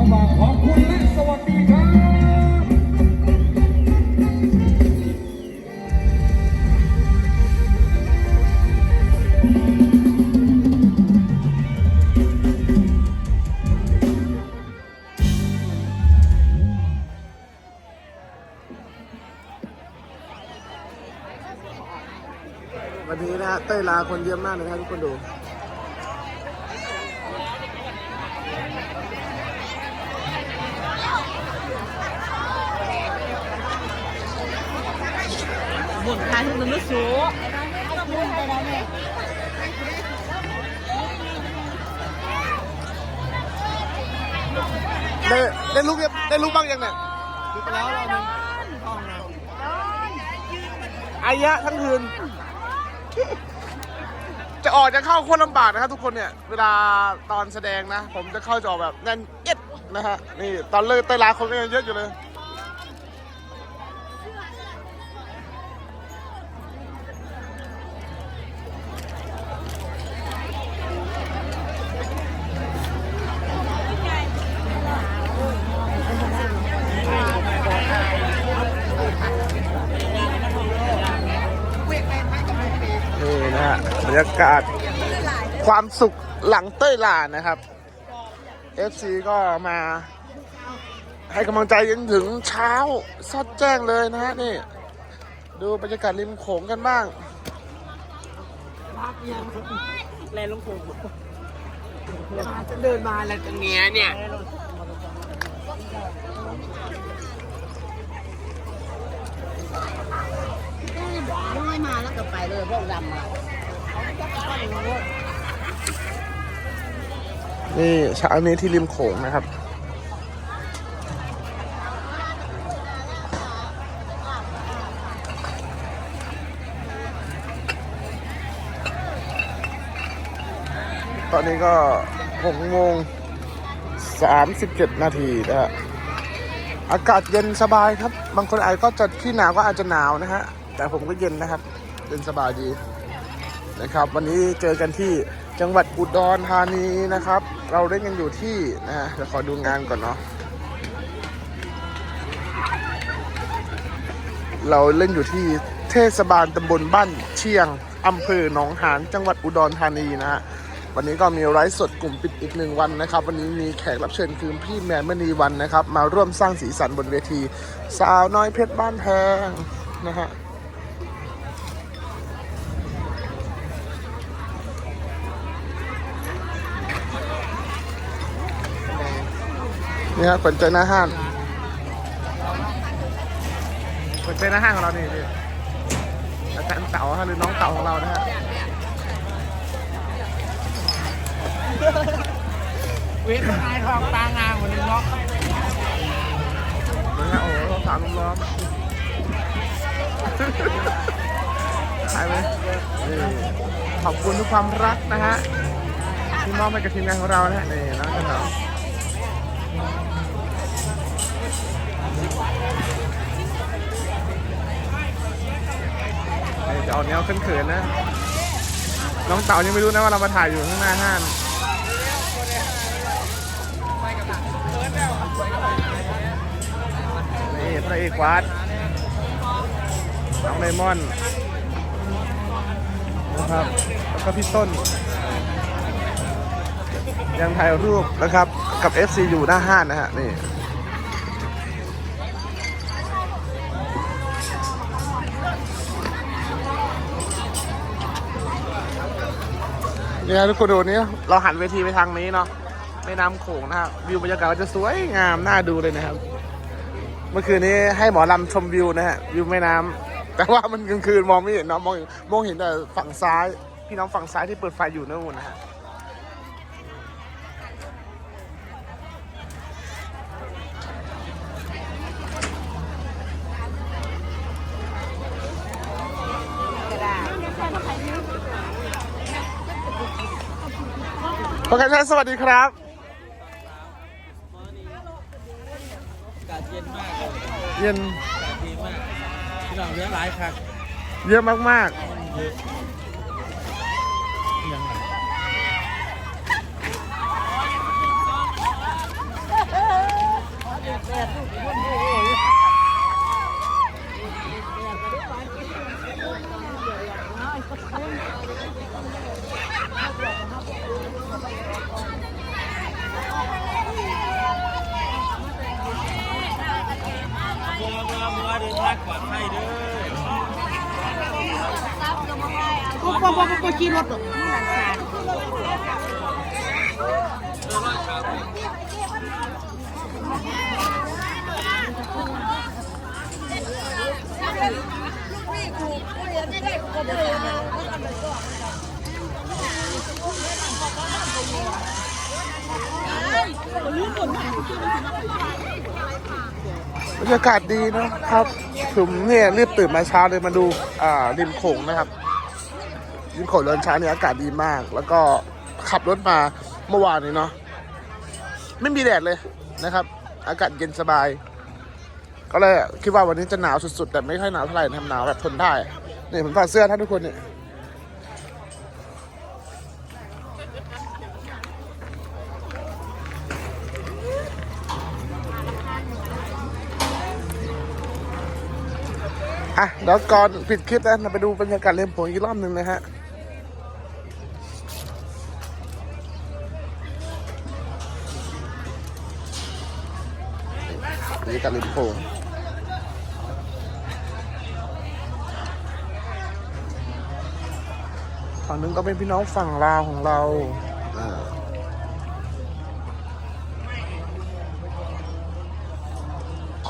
เข้ามาขอบคุณและสวัสดีครับวันนี้นะฮะเต้ยลาคนเยอะมากนะครับทุกคนดู หมุนทายทุกมันไม่สูได้ได้ลูกได้ลูกบ้างยังเนี่ยดูไปแล้วเราหนึ่งอายะทั้งคืน จะออกจะเข้าโคตรลำบากนะครับทุกคนเนี่ย เวลาตอนแสดงนะ ผมจะเข้าจะออกแบบแน่นเอียดนะฮะ นี่ตอนเลิกเต้ยลาคนก็ยังเยอะอยู่เลย รรยากาศ ความสุขหลังเต้ยลานะครับ FC ก็มา ให้กำลังใจจนถึงเช้าซอดแจ้งเลยนะฮะนี่ ดูบรรยากาศริมโขงกันบ้างแลลงโขงจะเดินมาอะไรตรงเนี้ยเนี่ยน้อยมาแล้วก็ไปเลยพวกดำมา นี่เช้านี้ที่ริมโขงนะครับ ตอนนี้ก็6โมง37นาทีนะฮะอากาศเย็นสบายครับ บางคนอาจก็จะที่หนาวก็อาจจะหนาวนะฮะ แต่ผมก็เย็นนะครับ เย็นสบายดี นะครับ วันนี้เจอกันที่จังหวัดอุดรธานีนะครับ เราเล่นกันอยู่ที่นะฮะเดี๋ยวขอดูงานก่อนเนาะเราเล่นอยู่ที่เทศบาลตำบลบ้านเชียงอำเภอหนองหานจังหวัดอุดรธานีนะฮะวันนี้ก็มีไลฟ์สดกลุ่มปิดอีกหนึ่งวันนะครับ วันนี้มีแขกรับเชิญคือพี่แมนมณีวันนะครับ มาร่วมสร้างสีสันบนเวที สาวน้อยเพชรบ้านแพงนะฮะ นี่ฮะขวัญใจหน้าห้านขวัญใจหน้าห้านของเรานี่นี่อาจารย์เต๋าฮะหรือน้องเต๋าของเรานะฮะเวทนายทองตางามวันนี้เนาะนะฮะโอ้โหเราสามล้อมถ่ายไหมนี่ขอบคุณทุกความรักนะฮะที่มอบให้กับทีมงานของเรานะฮะนี่น้องกันเนาะ จะเอาแนวขึ้นเขินๆนะ น้องเต่ายังไม่รู้นะว่าเรามาถ่ายอยู่ข้างหน้าห้านนี่พระเอกวัดน้องไดมอนนะครับ แล้วก็พี่ต้น ยังถ่ายรูปนะครับ กับ FC อยู่หน้าห้านนะฮะ นี่ นี่ยทุกคนดูนี้เราหันเวทีไปทางนี้เนาะแม่น้ำโขงนะครับวิวบรรยากาศก็จะสวยงามน่าดูเลยนะครับ เมื่อคืนนี้ให้หมอลำชมวิวนะฮะวิวแม่น้ำแต่ว่ามันกลางคืนมองไม่เห็นเนาะมองมองเห็นแต่ฝั่งซ้าย พี่น้องฝั่งซ้ายที่เปิดไฟอยู่นั่นนะฮะ ประกันชัยสวัสดีครับ อากาศเย็นมากเลยเย็น อากาศดีมากพี่น้องเยอะหลายครับเยอะมากเยอะยังไง มัวมัว มัวเดินทางปลอดภัยเด้อปุ๊บปุ๊บปุ๊บปุ๊บขี่รถหรอกๆ บรรยากาศดีนะครับผมเนี่ยรีบตื่นมาเช้าเลยมาดูอ่าริมโขงนะครับริมโขงเดินเช้าเนี่ยอากาศดีมาก แล้วก็ขับรถมาเมื่อวานนี้เนาะไม่มีแดดเลยนะครับ อากาศเย็นสบาย ก็เลยคิดว่าวันนี้จะหนาวสุดๆ แต่ไม่ค่อยหนาวเท่าไหร่นะครับหนาวแบบทนได้เนี่ยผมถอดเสื้อท่านทุกคนเนี่ย อะเดี๋ยวก่อนปิดคลิปนะเราไปดูบรรยากาศเล่นโผงอีกรอบหนึ่งนะฮะบรรยากาศริมโขงฝั่งนึงก็เป็นพี่น้องฝั่งลาวของเราอ่า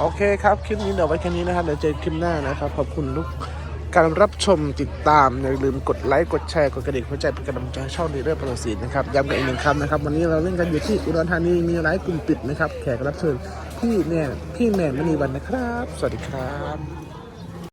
โอเคครับ คลิปนี้เดี๋ยวไว้แค่นี้นะครับ เดี๋ยวเจอคลิปหน้านะครับ ขอบคุณทุกการรับชมติดตาม อย่าลืมกดไลค์ กดแชร์ กดกระดิ่งหัวใจเป็นกำลังใจช่องดีเรื่องประสิทธิ์นะครับ ย้ำกันอีกหนึ่งคำนะครับ วันนี้เราเล่นกันอยู่ที่อุดรธานี มีไลฟ์กลุ่มปิดนะครับ แขกรับเชิญพี่แนนพี่แนนมณีวันนะครับ สวัสดีครับ